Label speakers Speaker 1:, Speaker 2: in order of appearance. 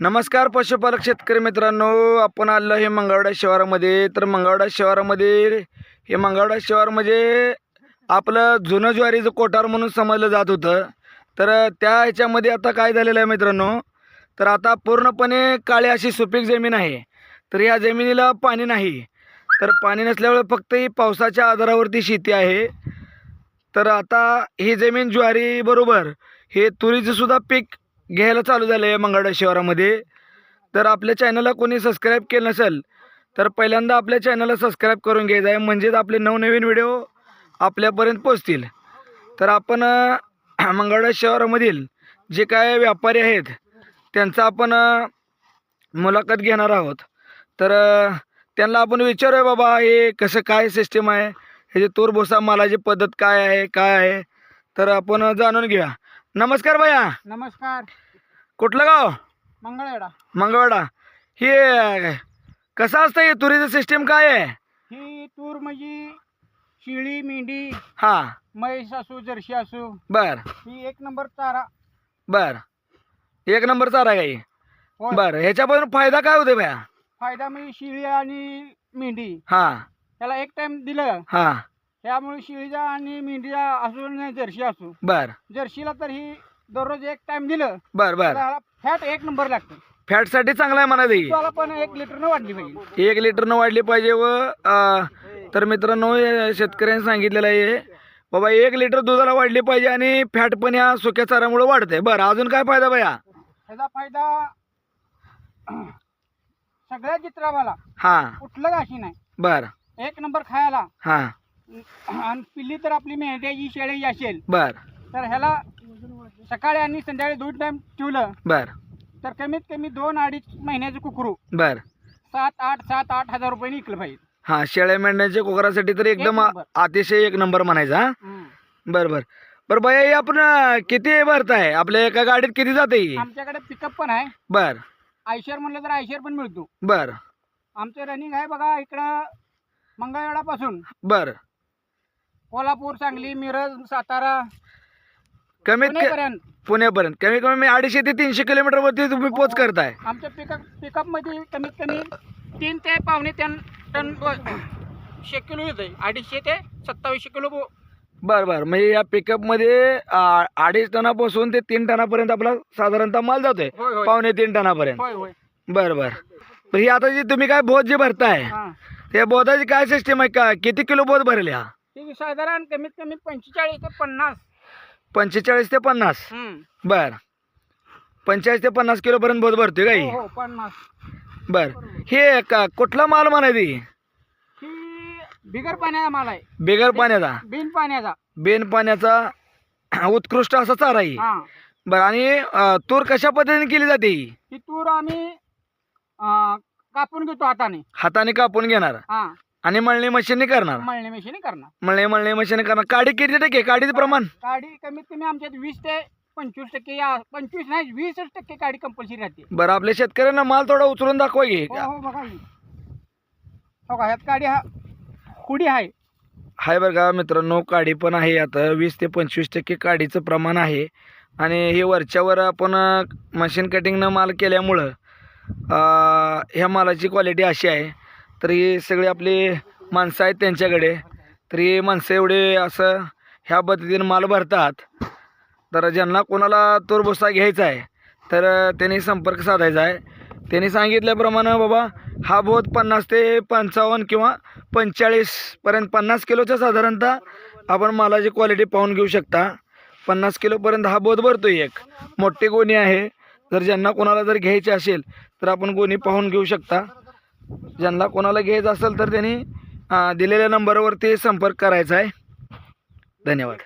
Speaker 1: नमस्कार पशुपालक शेतकरी मित्रांनो आपण आलो हे मंगळवाडा शहरामध्ये. तर मंगळवाडा शहरामध्ये हे मंगळवाडा शहर म्हणजे आपलं जुनं ज्वारीचं कोठार म्हणून समजलं जात होतं. तर त्या ह्याच्यामध्ये आता काय झालेलं आहे मित्रांनो तर आता पूर्णपणे काळी अशी सुपीक जमीन आहे. तर या जमिनीला पाणी नाही. तर पाणी नसल्यामुळे फक्त ही पावसाच्या आधारावरती शेती आहे. तर आता ही जमीन ज्वारी बरोबर हे तुरीचंसुद्धा पीक घ्यायला चालू झालं आहे मंगळवाडा शहरामध्ये तर आपल्या चॅनलला कोणी सबस्क्राईब केलं नसेल तर पहिल्यांदा आपल्या चॅनलला सबस्क्राईब करून घ्यायचं आहे. म्हणजेच आपले नवनवीन व्हिडिओ आपल्यापर्यंत पोचतील तर आपण अ, शहरामधील जे काय व्यापारी आहेत त्यांचा आपण मुलाखत घेणार आहोत. तर त्यांना आपण विचारूया बाबा हे कसं काय सिस्टीम आहे? ह्याची तूर भुसा मालाची पद्धत काय आहे? काय आहे? तर आपण जाणून घेऊया. नमस्कार भैया.
Speaker 2: नमस्कार.
Speaker 1: कुठलं गाव?
Speaker 2: मंगळवेढा.
Speaker 1: मंगळवाडा हे कसं असतं हे तुरीचं सिस्टीम काय आहे?
Speaker 2: ही तूर म्हणजे शिळी मेंढी
Speaker 1: हां.
Speaker 2: म्हैस असू जर्शी असू
Speaker 1: बर.
Speaker 2: ही एक नंबर चारा.
Speaker 1: बर. एक नंबर चारा गाई
Speaker 2: होय.
Speaker 1: बर. ह्याच्यापासून फायदा काय होते भैया?
Speaker 2: फायदा म्हणजे शिळी आणि मेंढी.
Speaker 1: हां.
Speaker 2: त्याला एक टाइम दिलं.
Speaker 1: हां.
Speaker 2: त्यामुळे शिळीचा आणि मेंढीचा असू आणि जर्शी असू.
Speaker 1: बर.
Speaker 2: जर्शीला तर ही दररोज एक टाइम दिलं
Speaker 1: बर बर.
Speaker 2: फॅट एक नंबर लागते.
Speaker 1: फॅटसाठी चांगला आहे म्हणा ते
Speaker 2: त्याला पण एक लिटरनं वाढली पाहिजे.
Speaker 1: एक लिटरनं वाढली पाहिजे व अ, तर मित्रांनो हे शेतकऱ्यांनी सांगितलेलं आहे बाबा एक लिटर दुधाला वाढली पाहिजे आणि फॅट पण या सुक्या चाऱ्यामुळे वाढते बरं अजून काय फायदा भैया?
Speaker 2: त्याचा फायदा सगळ्या चित्रावाला
Speaker 1: हां.
Speaker 2: कुठलं घाशी नाही.
Speaker 1: बर.
Speaker 2: एक नंबर खायला
Speaker 1: हां.
Speaker 2: आणि पिल्ली तर आपली मेंढ्याची शेळी असेल.
Speaker 1: बर.
Speaker 2: तर ह्याला सकाळी आणि संध्याकाळी दोन टाइम ठेवलं
Speaker 1: बर.
Speaker 2: तर कमीत कमी दोन अडीच महिन्याचं कुकरू.
Speaker 1: बर.
Speaker 2: सात आठ सात आठ हजार रुपये विकलं पाहिजे.
Speaker 1: हां शेळ्या मेंढ्यांच्या कोकरासाठी तर एकदम
Speaker 2: नंबर.
Speaker 1: अतिशय एक नंबर म्हणायचा हा?
Speaker 2: हम्म.
Speaker 1: बरं बरं. बरं हे आपण अं, किती भरताय? आपल्या एका गाडीत किती जाते
Speaker 2: आमच्याकडे पिकअप पण आहे.
Speaker 1: बर.
Speaker 2: आयशर म्हणलं तर आयशर पण मिळतो.
Speaker 1: बर.
Speaker 2: आमचं रनिंग आहे बघा इकडं मंगळवेढापासून.
Speaker 1: बर.
Speaker 2: कोल्हापूर सांगली मिरज सातारा
Speaker 1: कमीत
Speaker 2: पुणेपर्यंत.
Speaker 1: पुण्यापर्यंत कमी कमी अडीचशे ते तीनशे किलोमीटर वरती तुम्ही पोच करताय.
Speaker 2: आमच्या पिकअप पिकअपमध्ये कमीत कमी तीन ते पावणे तीन टन शे किलो येतं अडीचशे ते सत्तावीसशे किलो बो-
Speaker 1: बर बर. म्हणजे या पिकअपमध्ये आ, अडीच टनापासून ते तीन टनापर्यंत आपला साधारणतः माल जातोय.
Speaker 2: होय होय.
Speaker 1: पावणे तीन टनापर्यंत.
Speaker 2: होय होय.
Speaker 1: बर बर. पण ही आता जी तुम्ही काय बोध जे भरताय
Speaker 2: हां.
Speaker 1: त्या बोधाची काय सिस्टीम आहे? का किती किलो बोध भरले हा
Speaker 2: ती साधारण कमीत कमी पंचेचाळीस ते पन्नास
Speaker 1: पंचेचाळीस ते पन्नास.
Speaker 2: हम्म.
Speaker 1: बर. पंचेचाळीस ते पन्नास किलो पर्यंत बोध भरतोय का ही
Speaker 2: हो हो पन्नास.
Speaker 1: बर. हे का कुठला माल म्हणायची
Speaker 2: ही? बिगर पाण्याचा माल आहे.
Speaker 1: बेगर पाण्याचा?
Speaker 2: बिन पाण्याचा.
Speaker 1: बेन पाण्याचा उत्कृष्ट असा चारा आहे.
Speaker 2: हा.
Speaker 1: बरं आणि अं, तूर कशा पद्धतीने केली जाते ही?
Speaker 2: ही तूर आम्ही अं, कापून घेतो हाताने.
Speaker 1: हाताने कापून घेणार.
Speaker 2: हा.
Speaker 1: आणि मळणी मशीनने करणार?
Speaker 2: मळणी मशीन करणार.
Speaker 1: मळणी मळणी मशीन करणार. काडी किती टक्के? काडीचं प्रमाण?
Speaker 2: काडी कमीत कमी आमच्यात वीस ते पंचवीस टक्के या पंचवीस नाही वीसच टक्के काडी कंपल्सरी राहते.
Speaker 1: बरं आपल्या शेतकऱ्यांना माल थोडा उचलून दाखवा की.
Speaker 2: हो हो बघा ही. हो का ह्यात काडी हा कुडी आहे.
Speaker 1: हाय बरं का मित्रांनो काडी पण आहे आता. वीस ते पंचवीस टक्के काडीचं प्रमाण आहे. आणि हे वरच्यावर आपण मशीन कटिंगनं माल केल्यामुळं अं, ह्या मालाची क्वालिटी अशी आहे. तर हे सगळी आपली माणसं आहेत त्यांच्याकडे. तर हे माणसं एवढे असं ह्या पद्धतीने माल भरतात. तर ज्यांना कोणाला तोरबोसा घ्यायचा आहे तर त्यांनी संपर्क साधायचा आहे. त्यांनी सांगितल्याप्रमाणे बाबा हा बोध पन्नास ते पंचावन्न किंवा पंचेचाळीसपर्यंत पन्नास किलोच्या साधारणतः आपण मालाची क्वालिटी पाहून घेऊ शकता. पन्नास किलोपर्यंत हा बोध भरतो एक. मोठी गोणी आहे. जर ज्यांना कोणाला जर घ्यायची असेल तर आपण गोणी पाहून घेऊ शकता. ज्यांना कोणाला घ्यायचं असेल तर त्यांनी दिलेल्या नंबरवरती संपर्क करायचा आहे. धन्यवाद.